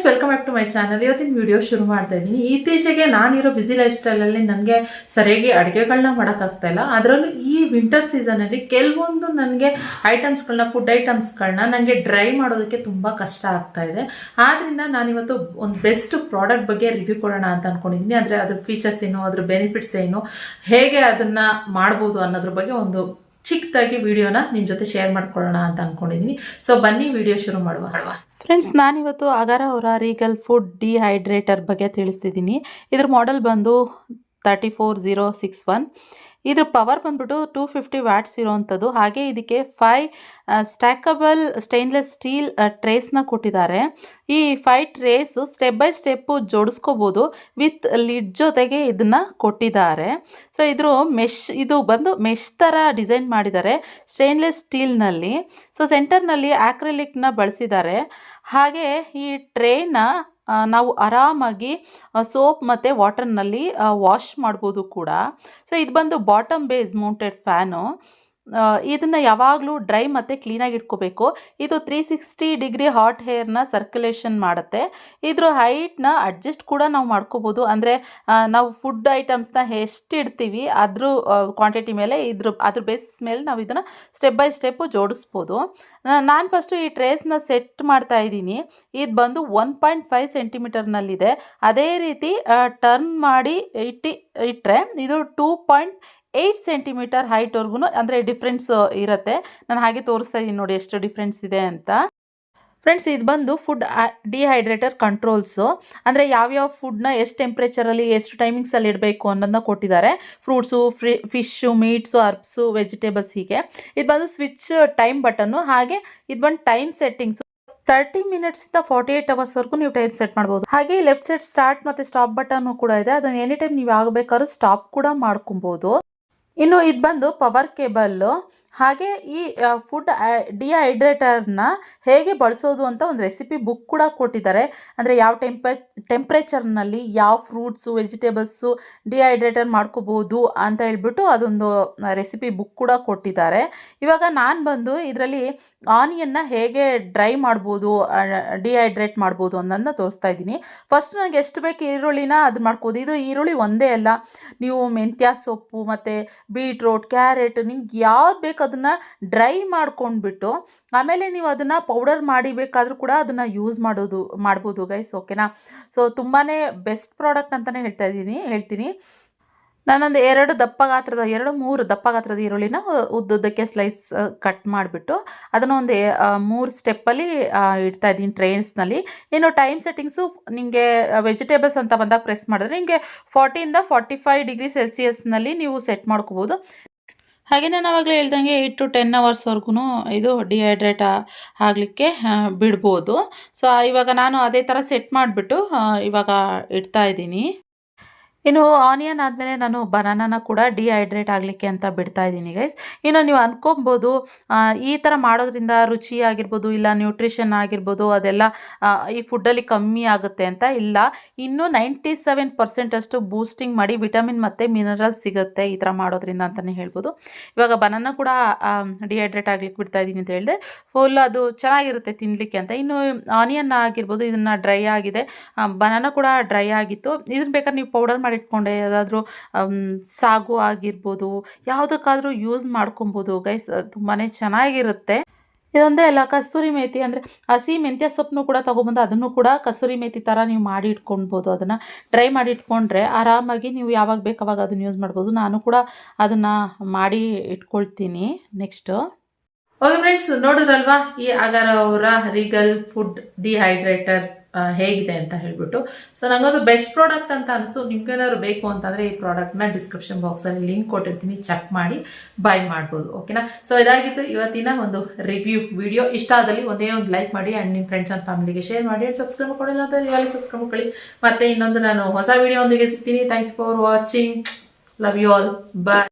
Friends welcome back to my channel ಇವತ್ತಿನ video ಶುರು ಮಾಡ್ತಾ ಇದ್ದೀನಿ ಇತ್ತೀಚೆಗೆ ನಾನಿರೋ ಬಿಸಿ ಲೈಫ್ ಸ್ಟೈಲಲ್ಲಿ ನನಗೆ ಸರಿಯಾಗಿ ಅಡುಗೆಗಳನ್ನ ಮಾಡೋಕ್ಕಾಗ್ತಾ ಇಲ್ಲ. ಅದರಲ್ಲೂ ಈ ವಿಂಟರ್ ಸೀಸನಲ್ಲಿ ಕೆಲವೊಂದು ನನಗೆ ಐಟಮ್ಸ್ಗಳನ್ನ ಫುಡ್ ಐಟಮ್ಸ್ಗಳನ್ನ ನನಗೆ ಡ್ರೈ ಮಾಡೋದಕ್ಕೆ ತುಂಬ ಕಷ್ಟ ಆಗ್ತಾ ಇದೆ. ಆದ್ದರಿಂದ ನಾನಿವತ್ತು ಒಂದು ಬೆಸ್ಟ್ ಪ್ರಾಡಕ್ಟ್ ಬಗ್ಗೆ ರಿವ್ಯೂ ಕೊಡೋಣ ಅಂತ ಅಂದ್ಕೊಂಡಿದ್ದೀನಿ ಅಂದರೆ ಅದ್ರ ಫೀಚರ್ಸ್ ಏನು, ಅದ್ರ ಬೆನಿಫಿಟ್ಸ್ ಏನು, ಹೇಗೆ ಅದನ್ನು ಮಾಡ್ಬೋದು ಅನ್ನೋದ್ರ ಬಗ್ಗೆ ಒಂದು ಚಿಕ್ಕದಾಗಿ ವಿಡಿಯೋನ ನಿಮ್ಮ ಜೊತೆ ಶೇರ್ ಮಾಡ್ಕೊಳ್ಳೋಣ ಅಂತ ಅಂದ್ಕೊಂಡಿದ್ದೀನಿ ಸೊ ಬನ್ನಿ, ವಿಡಿಯೋ ಶುರು ಮಾಡುವ. ಫ್ರೆಂಡ್ಸ್ ನಾನಿವತ್ತು ಅಗಾರ ಅವರ ರೀಗಲ್ ಫುಡ್ ಡಿಹೈಡ್ರೇಟರ್ ಬಗ್ಗೆ ತಿಳಿಸ್ತಿದ್ದೀನಿ ಇದ್ರ ಮಾಡೆಲ್ ಬಂದು thirty four zero six one ಇದ್ರ ಪವರ್ ಬಂದ್ಬಿಟ್ಟು ಟೂ ಫಿಫ್ಟಿ ವ್ಯಾಟ್ಸ್ ಇರೋವಂಥದ್ದು ಹಾಗೆ ಇದಕ್ಕೆ ಫೈ ಸ್ಟ್ಯಾಕಬಲ್ ಸ್ಟೈನ್ಲೆಸ್ ಸ್ಟೀಲ್ ಟ್ರೇಸ್ನ ಕೊಟ್ಟಿದ್ದಾರೆ. ಈ five trays step by step ಜೋಡಿಸ್ಕೋಬೋದು with lid ಜೊತೆಗೆ ಇದನ್ನು ಕೊಟ್ಟಿದ್ದಾರೆ. ಸೊ ಇದ್ರ ಮೆಶ್ ಇದು ಬಂದು ಮೆಶ್ ಥರ ಡಿಸೈನ್ ಮಾಡಿದ್ದಾರೆ ಸ್ಟೇನ್ಲೆಸ್ ಸ್ಟೀಲ್ನಲ್ಲಿ ಸೊ ಸೆಂಟರ್ನಲ್ಲಿ ಆಕ್ರಿಲಿಕ್ನ ಬಳಸಿದ್ದಾರೆ. ಹಾಗೆ ಈ ಟ್ರೇನ ನಾವು ಆರಾಮಾಗಿ ಸೋಪ್ ಮತ್ತು ವಾಟರ್ನಲ್ಲಿ ವಾಶ್ ಮಾಡ್ಬೋದು ಕೂಡ. ಸೊ ಇದು ಬಂದು ಬಾಟಮ್ ಬೇಸ್ ಮೌಂಟೆಡ್ ಫ್ಯಾನು ಇದನ್ನು ಯಾವಾಗಲೂ ಡ್ರೈ ಮತ್ತು ಕ್ಲೀನಾಗಿ ಇಟ್ಕೋಬೇಕು. ಇದು ತ್ರೀ ಸಿಕ್ಸ್ಟಿ ಡಿಗ್ರಿ ಹಾಟ್ ಹೇರ್ನ ಸರ್ಕ್ಯುಲೇಷನ್ ಮಾಡುತ್ತೆ. ಇದ್ರ ಹೈಟ್ನ ಅಡ್ಜಸ್ಟ್ ಕೂಡ ನಾವು ಮಾಡ್ಕೋಬೋದು. ಅಂದರೆ ನಾವು ಫುಡ್ ಐಟಮ್ಸ್ನ ಎಷ್ಟು ಇಡ್ತೀವಿ, ಅದ್ರ ಕ್ವಾಂಟಿಟಿ ಮೇಲೆ ಇದ್ರ, ಅದ್ರ ಬೇಸಿಸ್ ಮೇಲೆ ನಾವು ಇದನ್ನು ಸ್ಟೆಪ್ ಬೈ ಸ್ಟೆಪ್ಪು ಜೋಡಿಸ್ಬೋದು. ನಾನು ಫಸ್ಟು ಈ ಟ್ರೇಸ್ನ ಸೆಟ್ ಮಾಡ್ತಾ ಇದ್ದೀನಿ. ಇದು ಬಂದು ಒನ್ ಪಾಯಿಂಟ್ ಫೈವ್ ಸೆಂಟಿಮೀಟರ್ನಲ್ಲಿದೆ ಅದೇ ರೀತಿ ಟರ್ನ್ ಮಾಡಿ ಇಟ್ಟಿ ಇಟ್ಟರೆ ಇದು ಟೂ ಪಾಯಿಂಟ್ ಏಯ್ಟ್ ಸೆಂಟಿಮೀಟರ್ ಹೈಟ್ವರೆಗೂ ಅಂದರೆ ಡಿಫ್ರೆನ್ಸ್ ಇರುತ್ತೆ. ನಾನು ಹಾಗೆ ತೋರಿಸ್ತಾ ಇದ್ದೀನಿ ನೋಡಿ ಎಷ್ಟು ಡಿಫ್ರೆನ್ಸ್ ಇದೆ ಅಂತ. ಫ್ರೆಂಡ್ಸ್ ಇದು ಬಂದು ಫುಡ್ ಡಿಹೈಡ್ರೇಟರ್ ಕಂಟ್ರೋಲ್ಸು ಅಂದರೆ ಯಾವ್ಯಾವ ಫುಡ್ನ ಎಷ್ಟು ಟೆಂಪ್ರೇಚರಲ್ಲಿ ಎಷ್ಟು ಟೈಮಿಂಗ್ಸಲ್ಲಿ ಇಡಬೇಕು ಅನ್ನೋದನ್ನ ಕೊಟ್ಟಿದ್ದಾರೆ. Fruits fry fish meats herbs vegetables ಹೀಗೆ. ಇದು ಬಂದು ಸ್ವಿಚ್ ಟೈಮ್ ಬಟನ್ನು ಹಾಗೆ ಇದು ಬಂದು ಟೈಮ್ ಸೆಟ್ಟಿಂಗ್ಸು ತರ್ಟಿ ಮಿನಿಟ್ಸಿಂದ ಫಾರ್ಟಿ ಏಯ್ಟ್ ಅವರ್ಸ್ವರೆಗೂ ನೀವು ಟೈಮ್ ಸೆಟ್ ಮಾಡ್ಬೋದು. ಹಾಗೆ ಲೆಫ್ಟ್ ಸೈಡ್ ಸ್ಟಾರ್ಟ್ ಮತ್ತು ಸ್ಟಾಪ್ ಬಟನ್ನು ಕೂಡ ಇದೆ. ಅದನ್ನು ಎನಿ ಟೈಮ್ ನೀವು ಆಗಬೇಕಾದ್ರೂ ಸ್ಟಾಪ್ ಕೂಡ ಮಾಡ್ಕೊಬೋದು. ಇನ್ನು ಇದು ಬಂದು ಪವರ್ ಕೇಬಲ್ಲು ಹಾಗೆ ಈ ಫುಡ್ ಡಿಹೈಡ್ರೇಟರ್ನ ಹೇಗೆ ಬಳಸೋದು ಅಂತ ಒಂದು ರೆಸಿಪಿ ಬುಕ್ ಕೂಡ ಕೊಟ್ಟಿದ್ದಾರೆ. ಅಂದರೆ ಯಾವ ಟೆಂಪೆ ಟೆಂಪ್ರೇಚರ್ನಲ್ಲಿ ಯಾವ ಫ್ರೂಟ್ಸು ವೆಜಿಟೇಬಲ್ಸು ಡಿಹೈಡ್ರೇಟರ್ ಮಾಡ್ಕೋಬೋದು ಅಂತ ಹೇಳ್ಬಿಟ್ಟು ಅದೊಂದು ರೆಸಿಪಿ ಬುಕ್ ಕೂಡ ಕೊಟ್ಟಿದ್ದಾರೆ. ಇವಾಗ ನಾನು ಬಂದು ಇದರಲ್ಲಿ ಆನಿಯನ್ನ ಹೇಗೆ ಡ್ರೈ ಮಾಡ್ಬೋದು ಡಿಹೈಡ್ರೇಟ್ ಮಾಡ್ಬೋದು ಅನ್ನೋದನ್ನ ತೋರಿಸ್ತಾ ಇದ್ದೀನಿ. ಫಸ್ಟ್ ನನಗೆ ಎಷ್ಟು ಬೇಕು ಈರುಳ್ಳಿನ ಅದು ಮಾಡ್ಕೋದು. ಇದು ಈರುಳ್ಳಿ ಒಂದೇ ಅಲ್ಲ. ನೀವು ಮೆಂತ್ಯ ಸೊಪ್ಪು ಮತ್ತು ಬೀಟ್ರೋಟ್ ಕ್ಯಾರೆಟ್ ನಿಮ್ಗೆ ಯಾವ್ದು ಬೇಕು ಅದನ್ನು ಡ್ರೈ ಮಾಡ್ಕೊಂಡ್ಬಿಟ್ಟು, ಆಮೇಲೆ ನೀವು ಅದನ್ನು ಪೌಡರ್ ಮಾಡಿ ಬೇಕಾದರೂ ಕೂಡ ಅದನ್ನು ಯೂಸ್ ಮಾಡೋದು, ಮಾಡ್ಬೋದು ಗೈಸ್ ಓಕೆನಾ ಸೊ ತುಂಬಾ ಬೆಸ್ಟ್ ಪ್ರಾಡಕ್ಟ್ ಅಂತಲೇ ಹೇಳ್ತಾ ಇದ್ದೀನಿ, ಹೇಳ್ತೀನಿ. ನಾನೊಂದು ಎರಡು ದಪ್ಪ ಗಾತ್ರದ, ಎರಡು ಮೂರು ದಪ್ಪ ಗಾತ್ರದ ಈರುಳ್ಳಿನ ಉದ್ದುದ್ದಕ್ಕೆ ಸ್ಲೈಸ್ ಕಟ್ ಮಾಡಿಬಿಟ್ಟು, ಅದನ್ನು ಒಂದು ಮೂರು ಸ್ಟೆಪ್ಪಲ್ಲಿ ಇಡ್ತಾ ಇದ್ದೀನಿ ಟ್ರೈನ್ಸ್ನಲ್ಲಿ ಇನ್ನು ಟೈಮ್ ಸೆಟ್ಟಿಂಗ್ಸು ನಿಮಗೆ ವೆಜಿಟೇಬಲ್ಸ್ ಅಂತ ಬಂದಾಗ ಪ್ರೆಸ್ ಮಾಡಿದ್ರೆ ನಿಮಗೆ ಫಾರ್ಟಿಯಿಂದ ಫಾರ್ಟಿ ಫೈವ್ ಡಿಗ್ರಿ ಸೆಲ್ಸಿಯಸ್ನಲ್ಲಿ ನೀವು ಸೆಟ್ ಮಾಡ್ಕೋಬೋದು. ಹಾಗೆ ನಾನು ಆವಾಗಲೇ ಹೇಳ್ದಂಗೆ ಏಯ್ಟ್ ಟು ಟೆನ್ ಅವರ್ಸ್ವರೆಗೂ ಇದು ಡಿಹೈಡ್ರೇಟ್ ಆಗಲಿಕ್ಕೆ ಬಿಡ್ಬೋದು. ಸೊ ಇವಾಗ ನಾನು ಅದೇ ಥರ ಸೆಟ್ ಮಾಡಿಬಿಟ್ಟು ಇವಾಗ ಇಡ್ತಾ ಇದ್ದೀನಿ. ಇನ್ನು ಆನಿಯನ್ ಆದಮೇಲೆ ನಾನು ಬನಾನಾನ ಕೂಡ ಡಿಹೈಡ್ರೇಟ್ ಆಗಲಿಕ್ಕೆ ಅಂತ ಬಿಡ್ತಾ ಇದ್ದೀನಿ ಗೈಸ್ ಇನ್ನು ನೀವು ಅಂದ್ಕೊಬೋದು ಈ ಥರ ಮಾಡೋದ್ರಿಂದ ರುಚಿ ಆಗಿರ್ಬೋದು, ಇಲ್ಲ ನ್ಯೂಟ್ರಿಷನ್ ಆಗಿರ್ಬೋದು, ಅದೆಲ್ಲ ಈ ಫುಡ್ಡಲ್ಲಿ ಕಮ್ಮಿ ಆಗುತ್ತೆ ಅಂತ ಇಲ್ಲ. ಇನ್ನೂ ನೈಂಟಿ ಸೆವೆನ್ ಪರ್ಸೆಂಟಷ್ಟು ಬೂಸ್ಟಿಂಗ್ ಮಾಡಿ ವಿಟಮಿನ್ ಮತ್ತು ಮಿನರಲ್ಸ್ ಸಿಗುತ್ತೆ ಈ ಥರ ಮಾಡೋದ್ರಿಂದ ಅಂತಲೇ ಹೇಳ್ಬೋದು. ಇವಾಗ ಬನಾನ ಕೂಡ ಡಿಹೈಡ್ರೇಟ್ ಆಗಲಿಕ್ಕೆ ಬಿಡ್ತಾ ಇದ್ದೀನಿ ಅಂತ ಹೇಳಿದೆ. ಫುಲ್ ಅದು ಚೆನ್ನಾಗಿರುತ್ತೆ ತಿನ್ನಲಿಕ್ಕೆ ಅಂತ. ಇನ್ನು ಆನಿಯನ್ ಆಗಿರ್ಬೋದು, ಇದನ್ನು ಡ್ರೈ ಆಗಿದೆ. ಬನಾನ ಕೂಡ ಡ್ರೈ ಆಗಿತ್ತು. ಇದನ್ನು ಬೇಕಾದ್ರೆ ನೀವು ಪೌಡರ್ ಮಾಡಿ ಇಟ್ಕೊಂಡೆ ಯಾವುದಾದ್ರೂ ಸಾಗು ಆಗಿರ್ಬೋದು, ಯಾವುದಕ್ಕಾದರೂ ಯೂಸ್ ಮಾಡ್ಕೊಬೋದು, ಗೈಸ್ ತುಂಬಾ ಚೆನ್ನಾಗಿರುತ್ತೆ. ಇದೊಂದೇ ಅಲ್ಲ, ಕಸ್ತೂರಿ ಮೇತಿ ಅಂದರೆ ಹಸಿ ಮೆಂತ್ಯ ಸೊಪ್ಪನ್ನು ಕೂಡ ತೊಗೊಬಂದು ಅದನ್ನು ಕೂಡ ಕಸ್ತೂರಿ ಮೇತಿ ಥರ ನೀವು ಮಾಡಿ ಇಟ್ಕೊಳ್ಬೋದು ಅದನ್ನು ಡ್ರೈ ಮಾಡಿ ಇಟ್ಕೊಂಡ್ರೆ ಆರಾಮಾಗಿ ನೀವು ಯಾವಾಗ ಬೇಕು ಅವಾಗ ಅದನ್ನು ಯೂಸ್ ಮಾಡ್ಬೋದು. ನಾನು ಕೂಡ ಅದನ್ನು ಮಾಡಿ ಇಟ್ಕೊಳ್ತೀನಿ ನೆಕ್ಸ್ಟು. ಓಕೆ ಫ್ರೆಂಡ್ಸ್, ನೋಡಿದ್ರಲ್ವಾ ಈ ಅಗರ ಅವರ ರೀಗಲ್ ಫುಡ್ ಡಿಹೈಡ್ರೇಟರ್? ಹೇಗಿದೆ ಅಂತ ಹೇಳ್ಬಿಟ್ಟು. ಸೊ ನಂಗೊಂದು ಬೆಸ್ಟ್ ಪ್ರಾಡಕ್ಟ್ ಅಂತ ಅನಿಸ್ತು ನಿಮ್ಗೇನಾದ್ರು ಬೇಕು ಅಂತಂದರೆ ಈ ಪ್ರಾಡಕ್ಟ್ನ ಡಿಸ್ಕ್ರಿಪ್ಷನ್ ಬಾಕ್ಸಲ್ಲಿ ಲಿಂಕ್ ಕೊಟ್ಟಿರ್ತೀನಿ. ಚೆಕ್ ಮಾಡಿ ಬೈ ಮಾಡ್ಬೋದು. ಓಕೆನಾ ಸೊ ಇದಾಗಿತ್ತು ಇವತ್ತಿನ ಒಂದು ರಿವ್ಯೂ ವಿಡಿಯೋ ಇಷ್ಟ ಆದಲ್ಲಿ ಒಂದೇ ಒಂದು ಲೈಕ್ ಮಾಡಿ ಆ್ಯಂಡ್ ನಿಮ್ಮ ಫ್ರೆಂಡ್ಸ್ ಆ್ಯಂಡ್ ಫ್ಯಾಮಿಲಿಗೆ ಶೇರ್ ಮಾಡಿ ಆ್ಯಂಡ್ ಸಬ್ಸ್ಕ್ರೈಬ್ ಮಾಡಿಲ್ಲ ಅಂತ ಇವಾಗ ಸಬ್ಸ್ಕ್ರೈಬ್ ಮಾಡಿ ಮತ್ತೆ ಇನ್ನೊಂದು ನಾನು ಹೊಸ ವಿಡಿಯೋ ಒಂದಿಗೆ ಸಿಗ್ತೀನಿ. Thank you for watching love you all bye